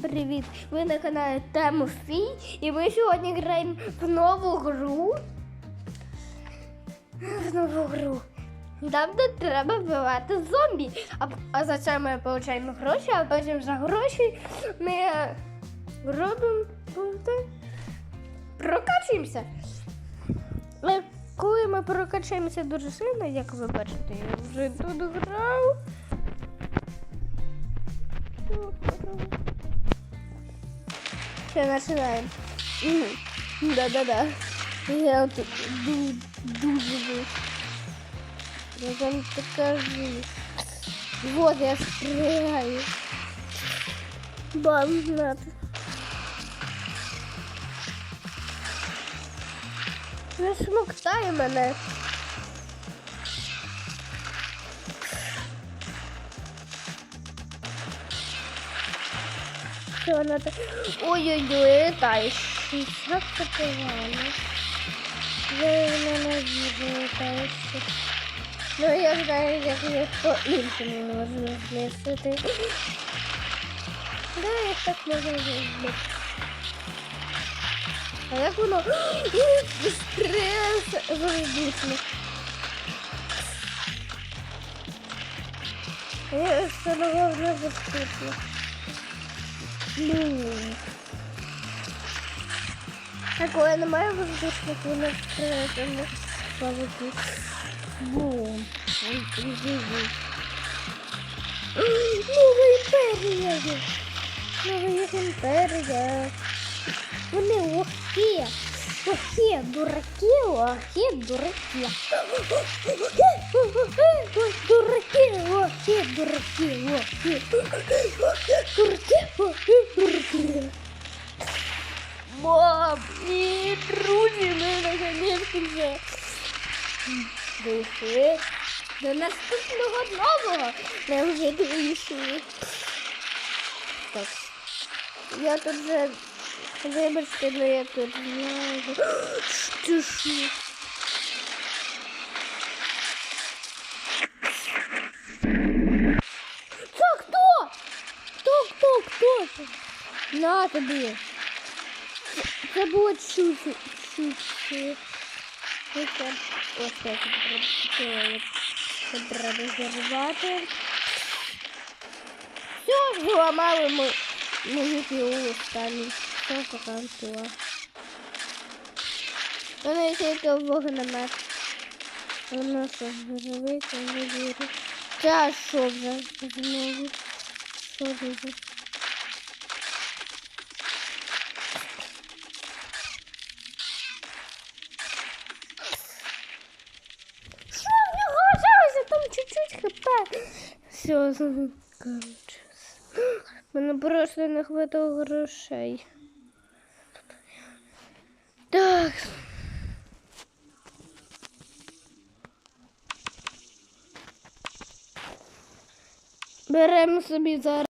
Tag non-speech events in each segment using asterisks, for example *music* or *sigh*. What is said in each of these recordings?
привіт! Ви на каналі Темофій і ми сьогодні граємо в нову гру. В нову гру. Там, де треба вбивати зомбі. А, а за це ми отримуємо гроші, а потім за гроші ми робимо пункти. Прокачуємося. Е, Коли ми прокачаємося дуже сильно, як ви бачите, я вже тут грав. Все, начинаем. Да-да-да. Я вот ду- дуже Я вам покажу. Вот я стреляю. Бам, надо. Не смоктай мене. Що надо? Ой-ой-ой, летаєш. Як це погано. Я ненавижу летаєш. Ну я знаю, як їх по-іншому можна знищити. Да, як так можна зробити. А як воно? *gasps* Стрес воздушно. Я встановив на воздушно. Ну. Такое немає воздушних, воно стресом. Павуки. Бум. Ой, приживу. Нова імперія. Нова імперія. Вони лохи. Лохи, дураки, лохи, дураки. Дураки, лохи, дураки, лохи. Дураки, лохи, дураки. Мам, і друзі, ми наконец-то вже дійшли до наступного нового. Ми вже дійшли. Так. Я тут вже вибачте, але я тут знаю. Що ж? Це хто? Хто, хто, хто це? На тобі. Це було чути. Чути. Це ось так треба. Це треба зірвати. Все, зламали ми. Все, покантила. Вона тільки вогнемет. Вона що, це не вірю. Це що вже знову? Що вже? Все, *laughs* коротше. Мене просто не хватало грошей. Так. Беремо собі зараз.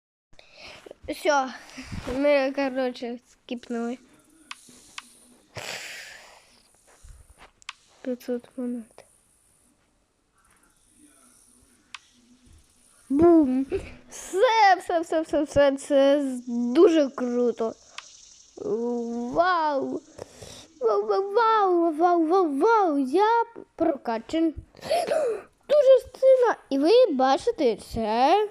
Все, ми, коротше, скіпнули. 500 монет. Бум! Все, все, все, все, все, це дуже круто. Вау! Вау, вау, вау, вау, вау, вау! Я прокачен. Дуже сильно. І ви бачите це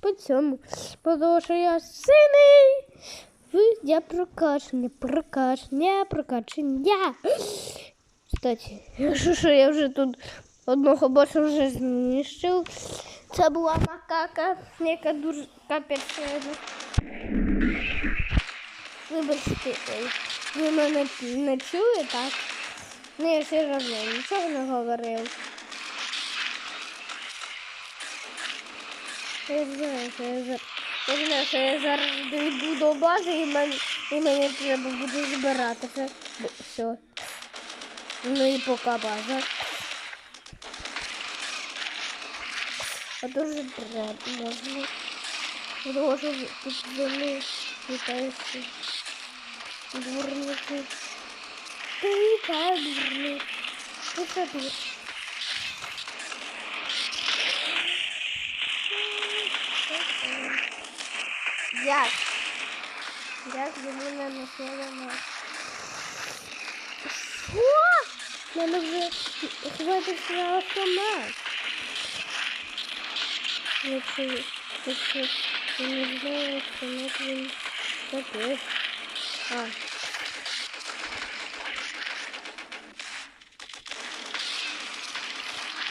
по цьому. Тому що я сильний. Ви, я прокачаний, я прокачаний, я. Кстати, що, що я вже тут одного боса вже знищив. Це була макака, яка дуже капець. Вибачте, ви мене не чули, так? Ну, я все одно нічого не говорив. Я знаю, що я зараз. Я знаю, що я зараз дійду до бази і мені, і мені треба буде збирати це. Все. Ну і поки база. А дуже треба можна. Тому що тут вони літаються. дурники. Ты такая дурник. Что за дур? Як? Як йому не населено? Що? Мене вже хватить свого сама. Я чую, не знаю, что не він такий. А,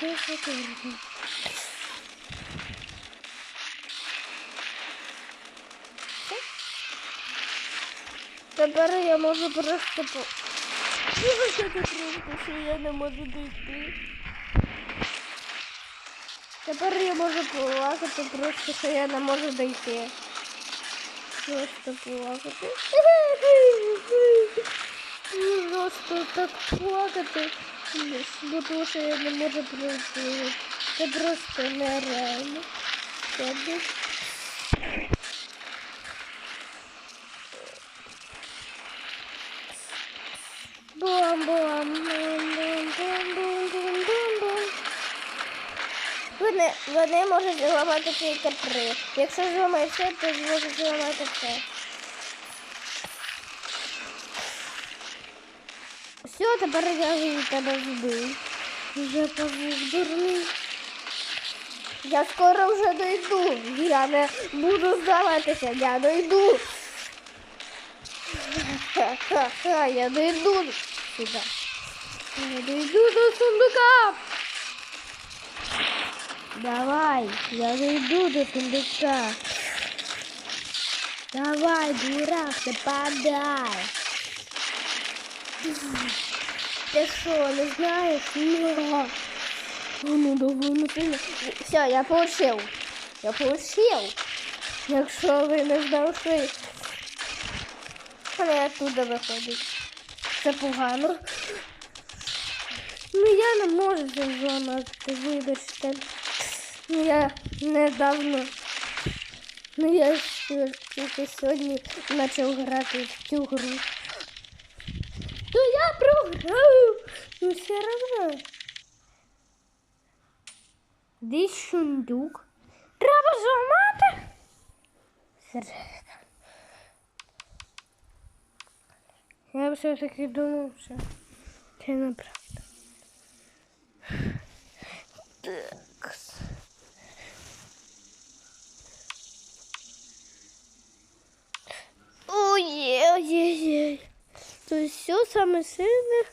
Що це? Тепер я можу просто по... Вибачте трубку, що я не можу дійти. Тепер я можу плакати просто, що я не можу дійти. Просто плакати. *laughs* Просто так плакати, бо тому я не можу пройти. Це просто нереально. Бум, бум, бум, бум, бум, бум, бум, бум, бум. Вони, вони можуть зламати тільки три. Якщо зламають все, то зможуть зламати все. Все, тепер я вже тебе збив. Вже павук. Я скоро вже дойду. Я не буду здаватися, я дойду. Ха-ха-ха, *laughs* я дойду сюда. Я дойду до сундука. Давай, я дойду до сундука. Давай, дурак, нападай. Ты что, не знаешь? Нет. Ну, довольно сильно. Все, я получил. Я получил. Якщо ви не знайшли, але оттуда виходить. Це погано. Ну я не можу це зламати, вибачте. Ну я недавно. Ну я сьогодні почав грати в цю гру. Ну все равно. Десь сундук. Треба зламати. Я все-таки думав, що це неправда. Так. Ой, ой, ой, ой. То есть все самое сильное.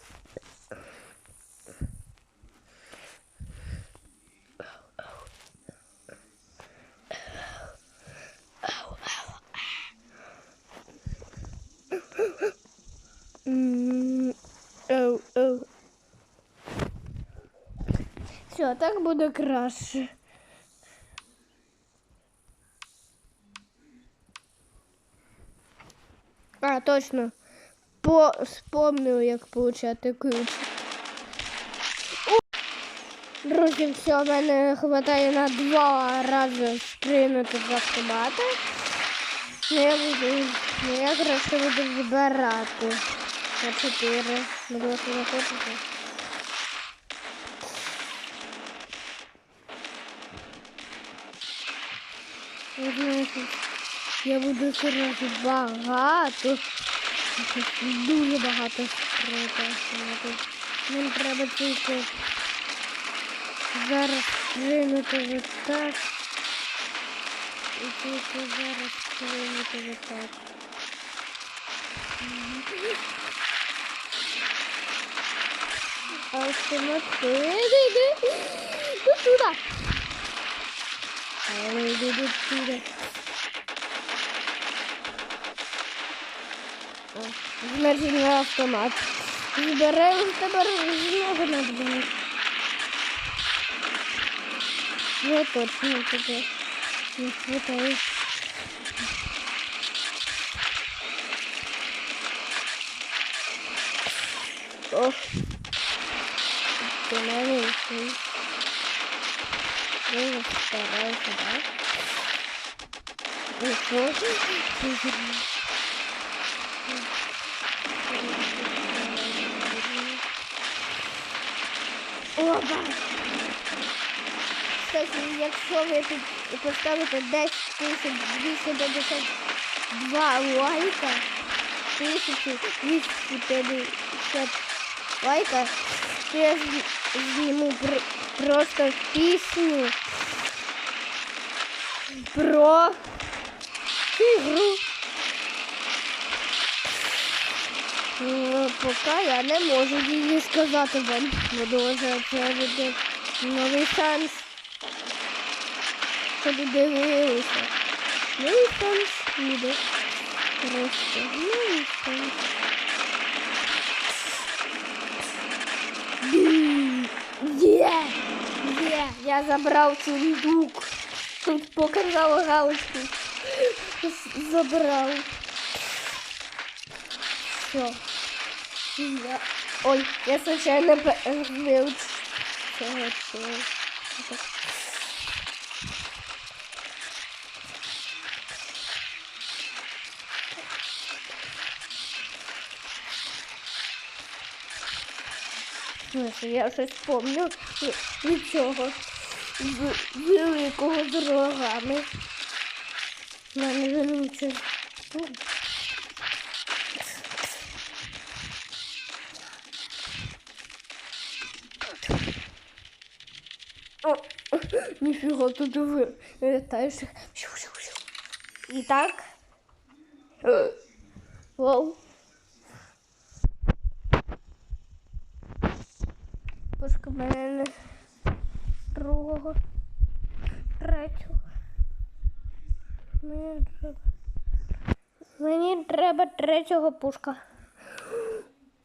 Все, так буду краше. А, точно. По вспомнив, як получати ключ. Друзі, все, в мене вистачає на два рази стринути з автомата. Ну, я буду, ну, я краще буду збирати на чотири. Можливо, що не хочете. Я буду сразу багато, дуже багато спрятати. Нам треба тільки зараз ринути ось так. І тільки зараз ринути ось так. Автомат. Тут сюди. Але до сюди. На автомат. Зберемо тепер знову на дві. Я точно тебе не хватаю. Ох. Ти йшли. Я стараюся, да? І що? Кстати, якщо ви тут поставите 10 тисяч 250 лайка, 1250 лайка, то я зніму про, просто пісню про ігру. Ну, поки я не можу її сказати вам, дуже це буде новий шанс. Щоб дивилися. Новий шанс буде. Просто новий шанс. Є! Є! Я забрав сундук. Тут показала галочку. Забрав. Все. Я... Ой, я случайно цього цього. Я щось помню від цього великого з рогами. Мене вже нічого. Ніфіга тут ви літаєш. І так. Вау. Пушка мене другого, третього. Мені треба. Мені треба третього пушка.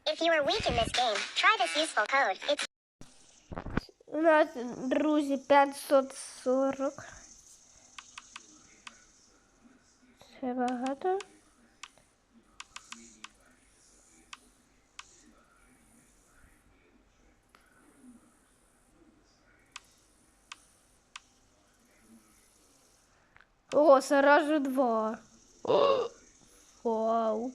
If you are weak in this game, try this useful code. It's У нас, друзі, 540. Це багато. О, сразу два. *gasps* Вау.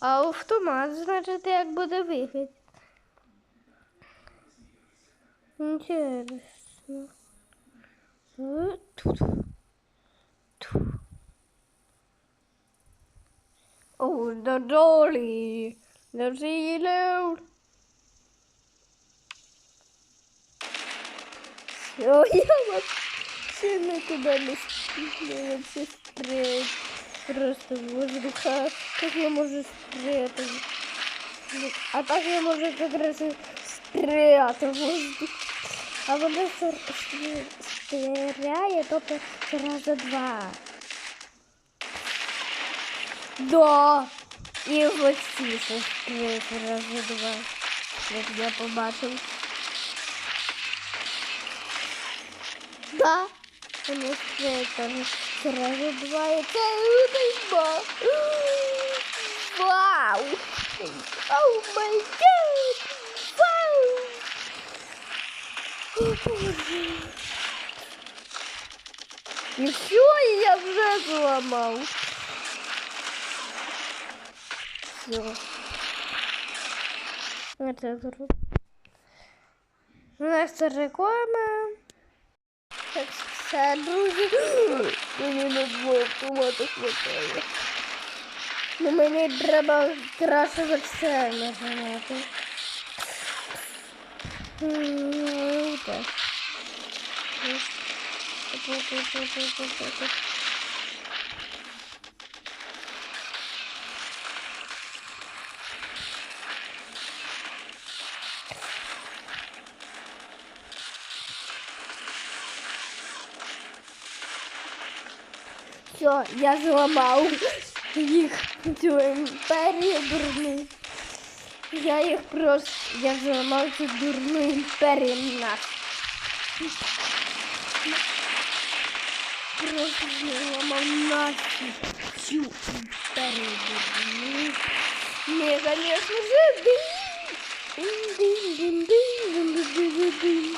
А автомат, значить, як буде вигляд. Интересно. Э, тут. Тут. Oh, the dolly. The zero. О, я вообще никуда не стреляю, вообще стрелять. Просто в воздуха. Как я могу стрелять? Ну, А так я можу как раз і стріляти в воздух. А стрі- стріляє, тобто раза два. Да. І ще стріляють рази два. Як я побачив. Да. Вони стріляють там рази два. І це нейма. *gasps* Вау! О май гад! Вау! І все, я вже зламав. Все. Це зробив. У нас реклама. Так, все, друзі. Мені на два автомати хватає. Ну, мені треба краще за це нажимати. М, Так. Все, я зламав їх цю імперію дурну. Я їх просто, я зламав цю дурну імперію нас. Просто зламав нашу всю імперію дурну. Не, конечно же, дин. Дин, дин, дин, дин, дин, дин, дин, дин.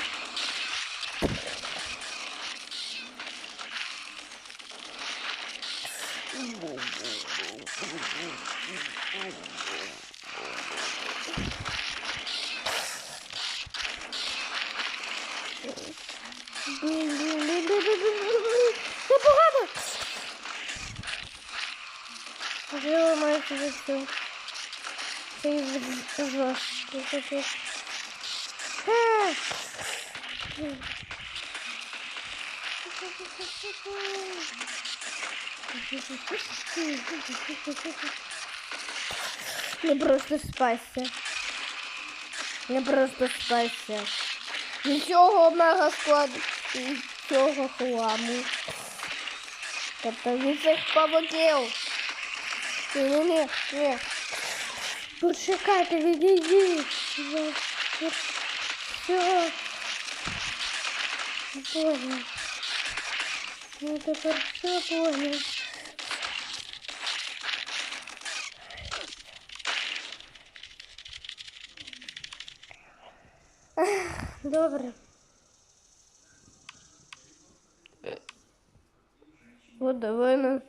Це погано. Собі цю. Цей жорсткий. Не просто спасся. Не просто спасся. Нічого мега складу. Нічого хламу. Тобто від цих павуків. Ні, ні, ні, ні. Почекайте, відійдіть. Все. Понял. Ну тепер все понял. Ех, Добре. От давай на.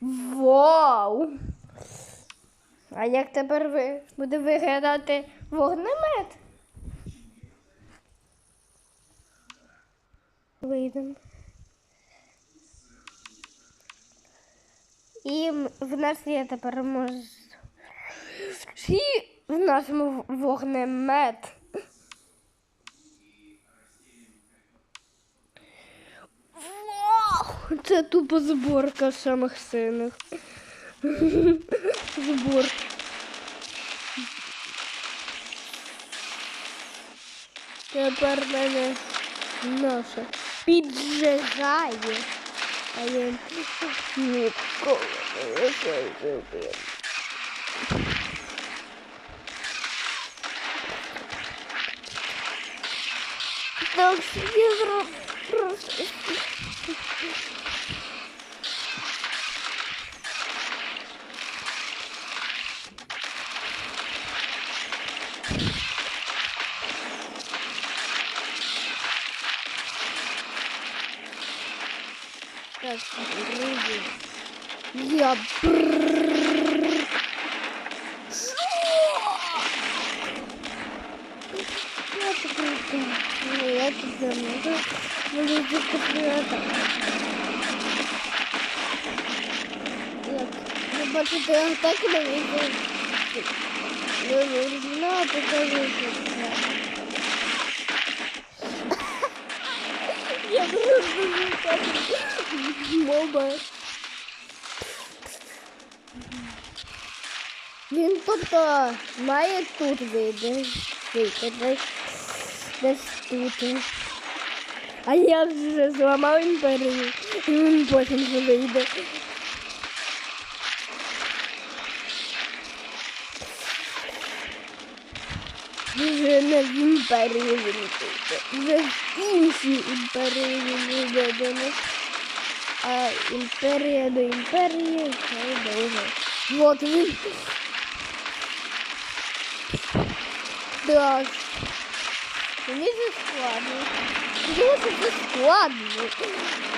Вау! А як тепер ви буде виглядати вогнемет? Вийдемо. І в нас є тепер мож... І в нашому вогнемет. Вау! Це тупо зборка самих сильних. *laughs* Збор. Тепер мене наша піджигає. А я ніколи не лишаюся. Так, я зроблю просто. Так, друзі. Я брррр. Бачите, так на не знаю, покажу. Я просто не так. Моба. Він тобто має тут вийти. Вийти десь, десь тут. А я вже зламав імперію. І він потім вже вийде. Вже не в імперії він вийде. Вже в іншій імперії він вийде. А імперія до імперії це довго. Вот він. Так. Мені це складно. Тому що це складно.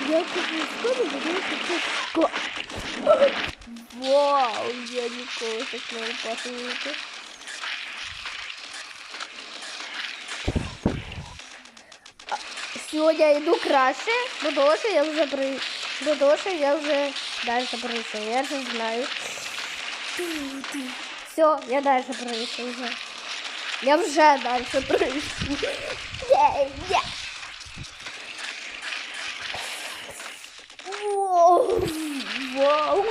Я кажу складно, тому що це складно. Вау, я ніколи так не опасую. Сьогодні я йду краще, бо того, що я вже при... бо того, що я вже далі пройшов. Я вже знаю. Все, я далі пройшов вже. Я вже далі пройшов. Є, є. Воу, Вау.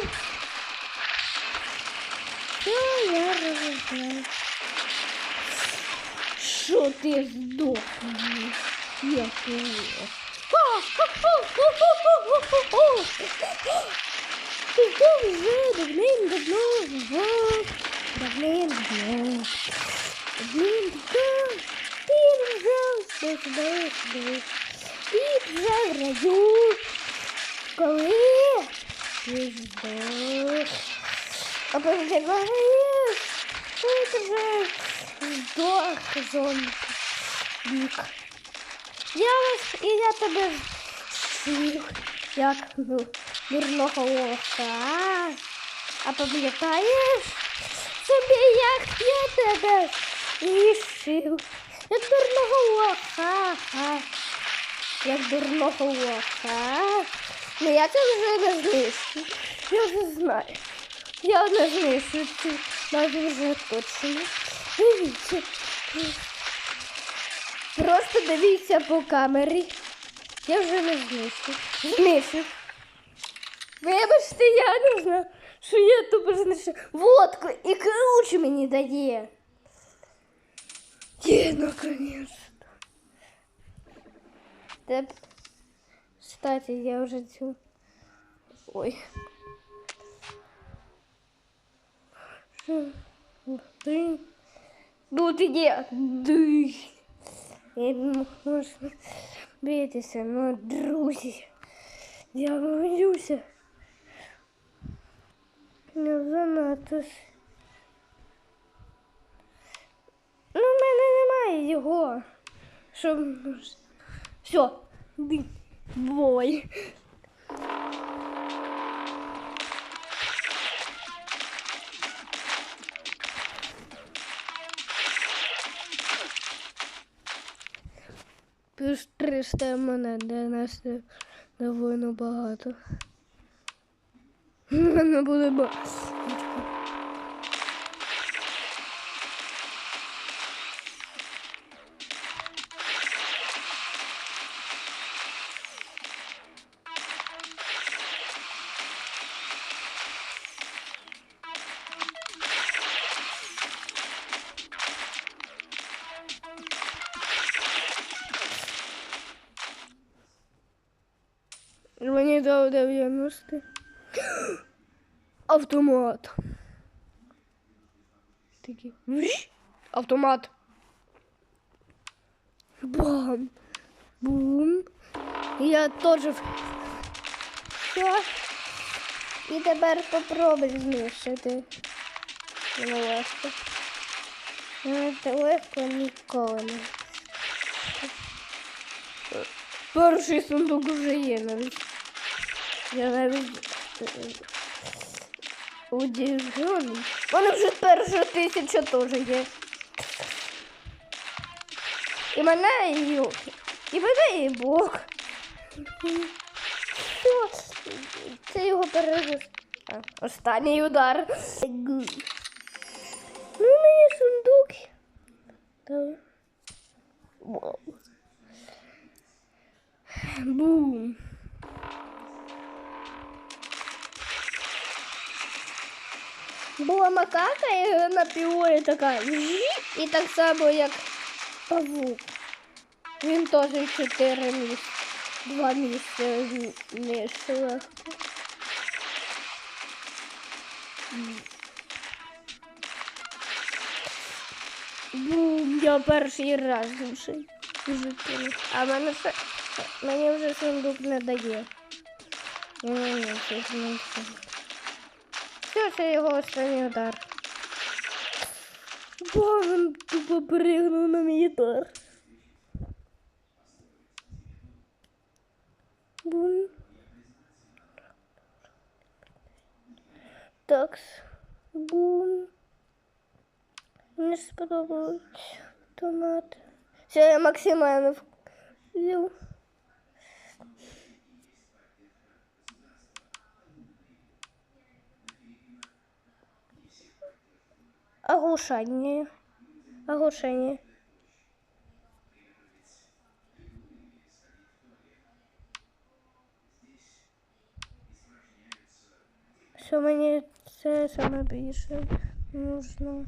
Все, я розумію. Що ти здохнеш? Я Ти здох вже давним-давно. Я вас і я тебе всіх, як ну, дурного лоха. А пам'ятаєш собі, як я тебе рішив? Як дурного лоха. Як дурного лоха. Ну я це вже не знищу. Я вже знаю. Я не знищу цю навіть вже точно. Дивіться. Просто дивіться по камері. Я вже не знищу. Знищу. Вибачте, я не знаю, що я тупо знищу. Водку і ключ мені дає. Є, наконец-то. Теп... Кстати, я вже цю. Ой. Ти. Ну ти Не можна битися, ну, друзі. Я боюся. Не занадто. Ну, в мене немає його. Що все. Бой. 300 монет для нас довольно багато. *laughs* Не буде багато. Дав 90. Автомат. Такий. Автомат. Бам. Бум. Я теж. Все. І тепер попробуй знищити. Нелегко. Ну, Це легко ніколи не. Перший сундук вже є навіть. Я навіть е, удивлений. У мене вже перша тисяча теж є. І мене і, і мене і Бог. Що? Це його перегруз. Останній удар. Ну, у мене сундук. Бум. Була макака і на півої така. І так само, як павук. Він теж чотири місця. Два місця нижче. Бум, я перший раз душий. А мене ще мені вже сундук не дає. Ні, ні, ні, все. Це його останній удар. Бо він тупо пригнув на удар. Бум. Такс. Бум. Мені сподобалось томат. Все, я максимально взяв. Оглушение. Оглушение. Все, мне це саме більше нужно.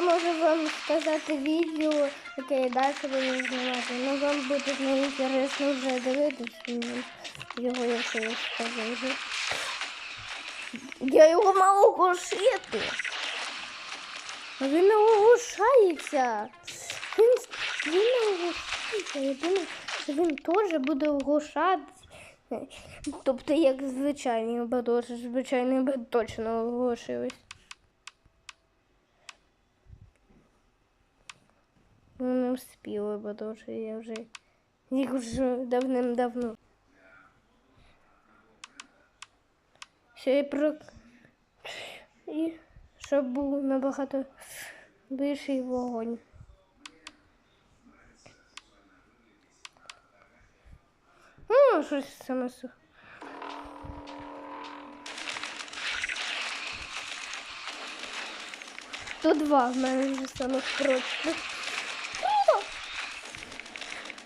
Я можу вам сказати відео, яке я далі буду знімати. Ну вам буде неінтересно вже дивитися його, якщо я скажу. Я його мало кошити. А Він не оглушається. Він, він не оглушається. Я думаю, що він теж буде оглушатися. Тобто, як звичайний бадош, звичайний би точно оглушились. Ну, не вспіли бадоші, я вже їх вже давним-давно. Ще й про і щоб був набагато більший вогонь. Ну, щось саме су- То два в мене вже самих простих. О!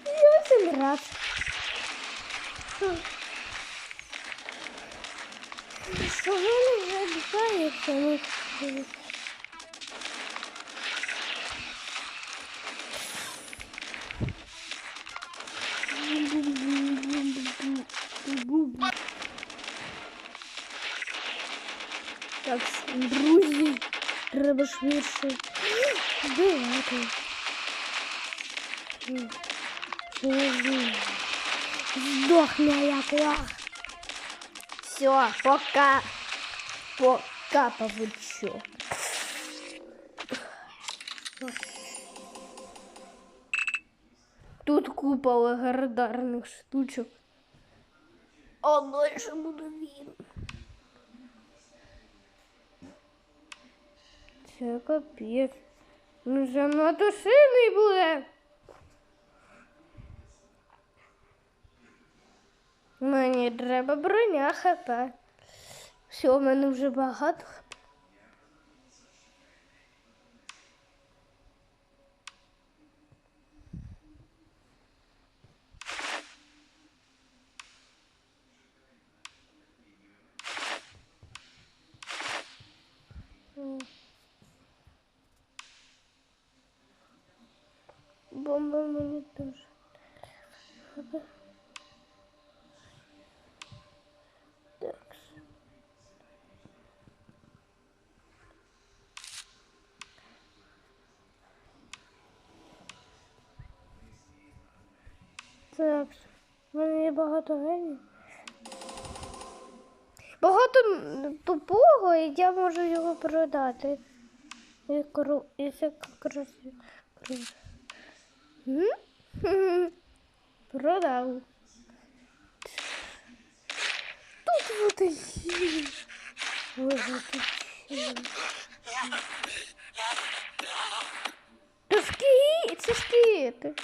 Зовсім раз. Хм. Що в мене вже двоє самих простих. Так, друзі, треба швидше вбивати. Здохне як лах. Все, пока. Пока, павучок. Тут купа легендарних штучок. А дальше буде він. Це капець. Ну занадто сильний буде. Мені треба броня хп. Все, в мене вже багато хп. М. Бомба мені теж. Так. Так, в мене є багато генів. Багато тупого, і я можу його продати. І кру... І це красиво. *laughs* Продав. Тут вот Ой, вот и Це скіти, це скіти.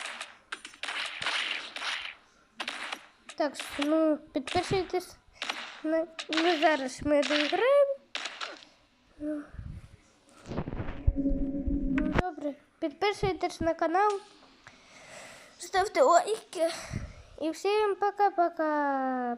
Так, ну, підписуйтесь. Ми, ми зараз ми доіграємо. Ну, Ну, добре, підписуйтесь на канал, ставте лайки. І всім пока-пока.